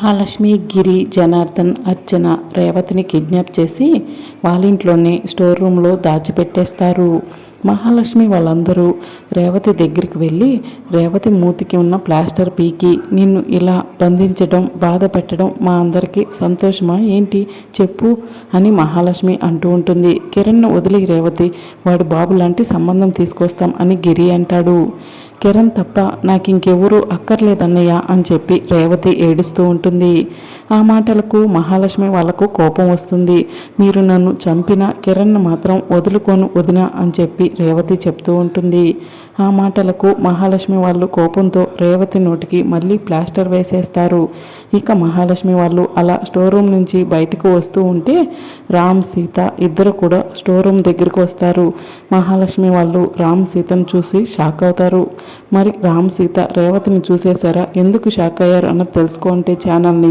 మహాలక్ష్మి గిరి జనార్దన్ అర్చన రేవతిని కిడ్నాప్ చేసి వాళ్ళ ఇంట్లోనే స్టోర్ రూమ్లో దాచిపెట్టేస్తారు. మహాలక్ష్మి వాళ్ళందరూ రేవతి దగ్గరికి వెళ్ళి రేవతి మూతికి ఉన్న ప్లాస్టర్ పీకి నిన్ను ఇలా బంధించడం బాధ పెట్టడం మా అందరికీ సంతోషమా? ఏంటి? చెప్పు అని మహాలక్ష్మి అంటూ ఉంటుంది. కిరణ్ను వదిలి రేవతి వాడు బాబు లాంటి సంబంధం తీసుకొస్తాం అని గిరి అంటాడు. కిరణ్ తప్ప నాకింకెవరూ అక్కర్లేదన్నయ్య అని చెప్పి రేవతి ఏడుస్తూ ఉంటుంది. ఆ మాటలకు మహాలక్ష్మి వాళ్ళకు కోపం వస్తుంది. మీరు నన్ను చంపిన కిరణ్ మాత్రం వదులుకోను వదిన అని చెప్పి రేవతి చెప్తూ ఉంటుంది. ఆ మాటలకు మహాలక్ష్మి వాళ్ళు కోపంతో రేవతి నోటికి మళ్ళీ ప్లాస్టర్ వేసేస్తారు. ఇక మహాలక్ష్మి వాళ్ళు అలా స్టోర్ రూమ్ నుంచి బయటకు వస్తూ ఉంటే రామ్ సీత ఇద్దరు కూడా స్టోర్ రూమ్ దగ్గరికి వస్తారు. మహాలక్ష్మి వాళ్ళు రామ్ సీతను చూసి షాక్ అవుతారు. మరి రామ్ సీత రేవతిని చూసేశారా? ఎందుకు షాక్ అయ్యారు అన్నది తెలుసుకుంటే ఛానల్ని